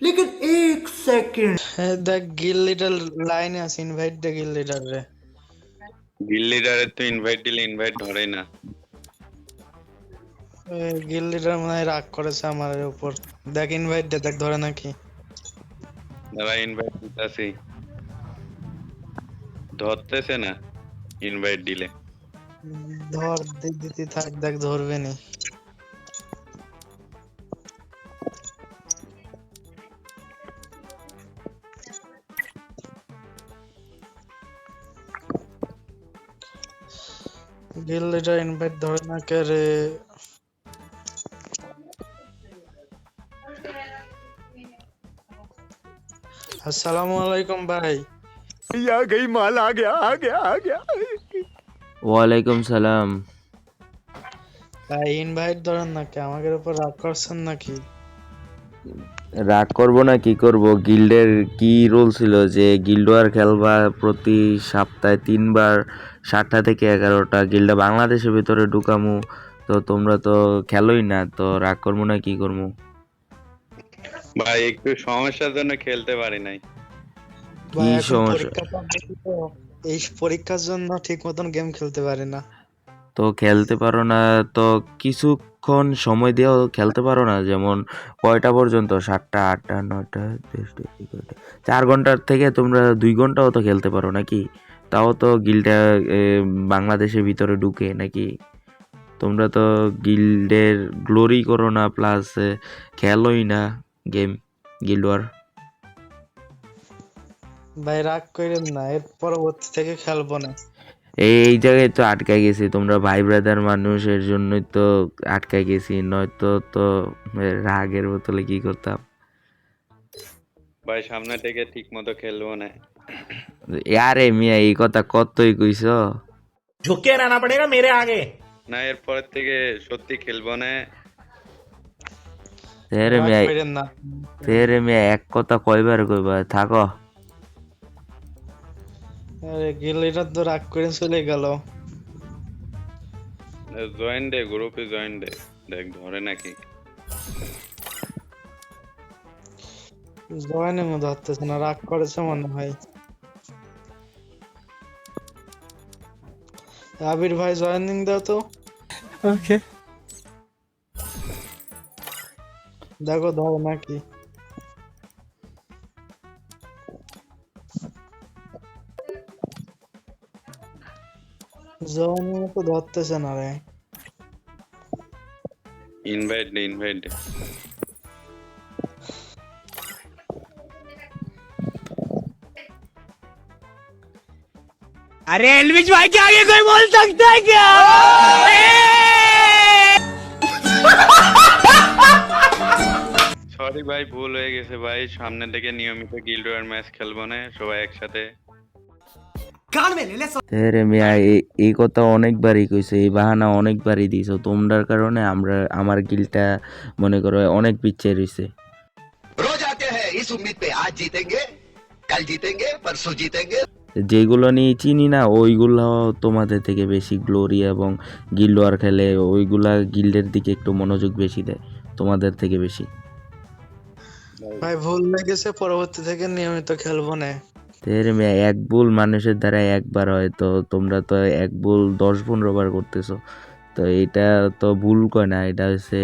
लेकिन एक सेकंड হ্যাঁ দেখ গিল লিডার লাইনে আছে ইনভাইট দে গিল লিডার রে গিল লিডারের তো ইনভাইট দিলে ইনভাইট ধরে না গিল লিডার মনে হয় রাগ করেছে আমার উপর দেখ ইনভাইট দে দেখ ধরে নাকি দাদা ইনভাইট দিতেছি ধরতেছে না ইনভাইট দিলে ধর দি- দিতে থাক দেখ ধরবে নি গিল লিডার ইনভাইট ধরে না কে রে? আসসালামু আলাইকুম ভাই। ওয়ালাইকুম সালাম। ভাই ইনভাইট ধরেন নাকি আমাদের উপর রাগ করছেন নাকি? রাগ করব না কি করব? গিল্ডের কি রুল ছিল যে গিল্ড ওয়ার খেলবা প্রতি সপ্তাহে তিনবার সাতটা থেকে এগারোটা। গিল্ডটা বাংলাদেশের ভিতরে ঢুকামু তো তোমরা তো খেলোই না তো রাগ করব না কি করব? ভাই একটু সমস্যার জন্য খেলতে পারি নাই। কি সমস্যা? এই পরীক্ষার জন্য ঠিক মতন গেম খেলতে পারি না। তো খেলতে পারো না, তো কিছুক্ষণ সময় দিয়েও খেলতে পারো না। যেমন কয়টা পর্যন্ত? সাতটা, আটটা, নয়টা চার ঘণ্টার থেকে তোমরা দুই ঘন্টাও তো খেলতে পারো নাকি? তাও তো গিল্ডটা বাংলাদেশের ভিতরে ঢুকে নাকি? তোমরা তো গিল্ডের গ্লোরি করো না প্লাস খেলোই না গেম গিল্ড ওয়ার ভাই, রাগ করেন না, এর পরবর্তী থেকে খেলব না। এই জায়গায় তো আটকা গেছি। তোমরা ভাই ব্রাদার মানুষের জন্যই তো আটকা গেছি। নয়তো তো রাগের বোতলে কি করতাম? ভাই সামনে থেকে ঠিক মতো খেলব না। আরে মিয়া এই কথা কতই কইছো ঝুঁকে রানা পড়েগা মেরে আগে। না এরপর থেকে সত্যি খেলব না। তেরে মিয়া তেরে মিয়া এক কথা কয়বার কইবা? থাকো। আরে গিল তো রাগ করে চলে গেল। জয়েন দে গ্রুপে জয়েন দে দেখ ধরে নাকি জয়েনে মতো ধরতেছে না রাগ করেছে মনে হয়। আবির ভাই জয়েনিং দাও তো। ওকে দেখো ধরে নাকি জয়েনিং তো ধরতেছে না রে ইনভাইট দে ইনভাইট দে अरे एलविज भाई के आगे कोई बोल सकता है क्या সরি ভাই ভুল হয়ে গেছে ভাই সামনে থেকে নিয়মিত গিল্ড ওয়ার ম্যাচ খেলবো না সবাই একসাথে তেরে মিয়া এই কথা অনেকবারই কইছে এই বাহানা অনেকবারই দিয়েছ কারণে আমরা আমার গিলটা মনে করো অনেক রয়েছে যেগুলো নিয়ে চিনি না ওইগুলো তোমাদের থেকে বেশি গ্লোরি এবং গিল্ড ওয়ার খেলে ওইগুলা গিল্ডের দিকে একটু মনোযোগ বেশি দেয় তোমাদের থেকে বেশি। ভাই ভুল লেগেছে পরবর্তী থেকে নিয়মিত খেলব না। এক ভুল মানুষের দ্বারা একবার হয় তো তোমরা তো এক ভুল দশ পনেরো বার করতেছো। তো এটা তো ভুল কয় না এটা হচ্ছে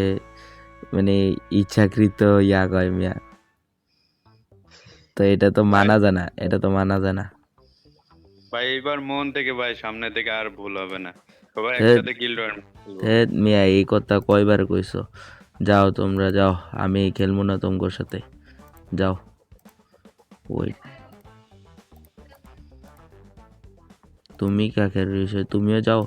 মানে ইচ্ছাকৃত ইয়া কয় মিয়া। তো এটা তো মানা যায় না এটা তো মানা যায় না। ভাই এবার মন থেকে ভাই সামনে থেকে আর ভুল হবে না। সবাই। একসাথে গিল্ড মিয়া এই কথা কয়বার কইছো? যাও তোমরা যাও আমি খেলব না তোমার সাথে। যাও। ওই তুমি কাকের বিষয় তুমিও যাও।